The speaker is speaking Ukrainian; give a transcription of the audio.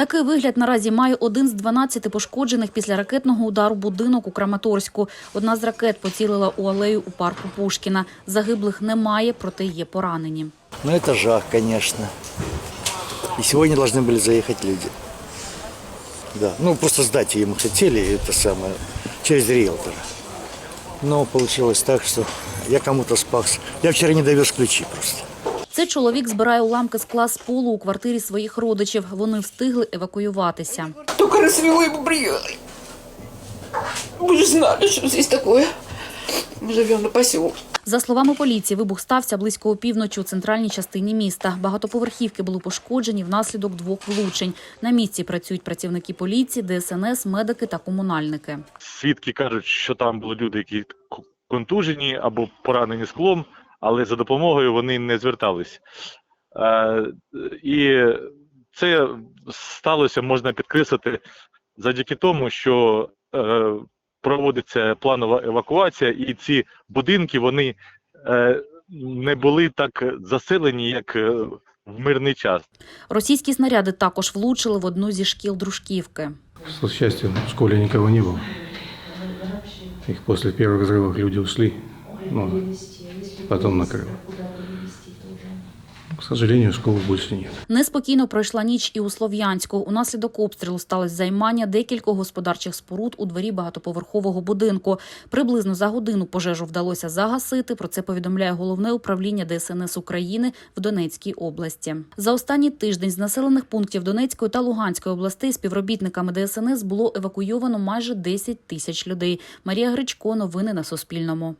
Такий вигляд наразі має один з 12 пошкоджених після ракетного удару будинок у Краматорську. Одна з ракет поцілила у алею у парку Пушкіна. Загиблих немає, проте є поранені. Ну, это жах, конечно. И сегодня должны были заехать люди. Да, ну просто сдать им хотели, это самое, через риэлтора. Но получилось так, что я кому-то спас. Я вчера не довез ключи просто. Цей чоловік збирає уламки скла з полу у квартирі своїх родичів. Вони встигли евакуюватися. Только рассвело, и мы приехали. Мы же знали, что здесь такое. Мы живем на поселке. За словами поліції, вибух стався близько опівночі у центральній частині міста. Багатоповерхівки були пошкоджені внаслідок двох влучень. На місці працюють працівники поліції, ДСНС, медики та комунальники. Свідки кажуть, що там були люди, які к- контужені або поранені склом, але за допомогою вони не звертались. Е, і це сталося, можна підкреслити, завдяки тому, що е, проводиться планова евакуація, і ці будинки вони е, не були так заселені, як е, в мирний час. Російські снаряди також влучили в одну зі шкіл Дружківки. К счастью, в школе никого не было. Их после первых взрывов люди ушли. Ну, потом накрыло. К сожалению, школы больше нет. Неспокійно пройшла ніч і у Слов'янську. Унаслідок обстрілу сталося займання декількох господарчих споруд у дворі багатоповерхового будинку. Приблизно за годину пожежу вдалося загасити. Про це повідомляє головне управління ДСНС України в Донецькій області. За останній тиждень з населених пунктів Донецької та Луганської областей співробітниками ДСНС було евакуйовано майже 10 тисяч людей. Марія Гречко. Новини на Суспільному.